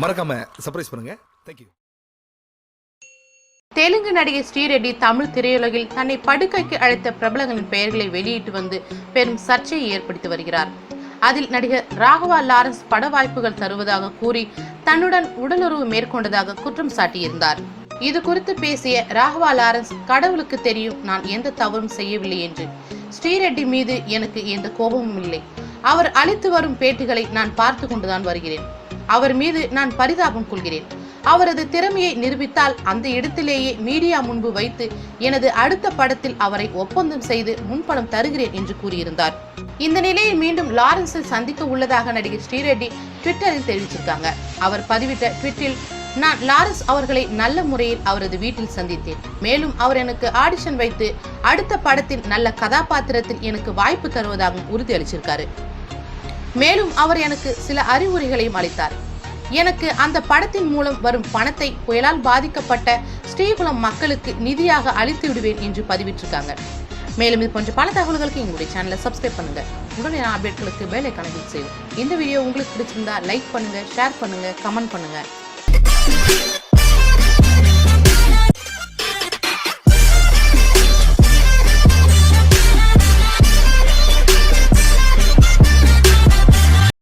மறக்காம சர்ப்ரைஸ் பண்ணுங்க. தேங்க்யூ தெலுங்கு நடிகை ஸ்ரீரெட்டி தமிழ் திரையுலகில் தன்னை படுக்கைக்கு அழைத்த பிரபலங்களின் பெயர்களை வெளியிட்டு வந்து பெரும் சர்ச்சையை ஏற்படுத்தி வருகிறார். அதில் நடிகர் ராகவா லாரன்ஸ் பட வாய்ப்புகள் தருவதாக கூறி தன்னுடன் உடலுறவு மேற்கொண்டதாக குற்றம் சாட்டியிருந்தார். இது குறித்து பேசிய ராகவா லாரன்ஸ் கடவுளுக்கு தெரியும் நான் எந்த தவறும் செய்யவில்லை என்று. ஸ்ரீரெட்டி மீது எனக்கு எந்த கோபமும் இல்லை. அவர் அளித்து வரும் பேட்டிகளை நான் பார்த்து கொண்டுதான் வருகிறேன். அவர் மீது நான் பரிதாபம் கொள்கிறேன். அவரது திறமையை நிரூபித்தால் அந்த இடத்திலேயே மீடியா முன்பு வைத்து எனது அடுத்த படத்தில் அவரை ஒப்பந்தம் செய்து முன்பணம் தருகிறேன் என்று கூறியிருந்தார். இந்த நிலையில் மீண்டும் லாரன்ஸை சந்திக்க உள்ளதாக நடிகை ஸ்ரீரெட்டி ட்விட்டரில் தெரிவிச்சிருக்காங்க. அவர் பதிவிட்ட ட்விட்டில் நான் லாரன்ஸ் அவர்களை நல்ல முறையில் அவரது வீட்டில் சந்தித்தேன். மேலும் அவர் எனக்கு ஆடிஷன் வைத்து அடுத்த படத்தில் நல்ல கதாபாத்திரத்தில் எனக்கு வாய்ப்பு தருவதாகவும் உறுதியளிச்சிருக்காரு. மேலும் அவர் எனக்கு சில அறிவுரைகளையும் அளித்தார். எனக்கு அந்த படத்தின் மூலம் வரும் பணத்தை புயலால் பாதிக்கப்பட்ட ஸ்ரீகுளம் மக்களுக்கு நிதியாக அளித்து விடுவேன் என்று பதிவிட்டிருக்காங்க. மேலும் இது போன்ற பல தகவல்களுக்கு எங்களுடைய சேனலை சப்ஸ்கிரைப் பண்ணுங்க. உடனே அப்டேட்களுக்கு வேலை கணக்கில் செய்யும் இந்த வீடியோ உங்களுக்கு பிடிச்சிருந்தா லைக் பண்ணுங்க ஷேர் பண்ணுங்க கமெண்ட் பண்ணுங்க.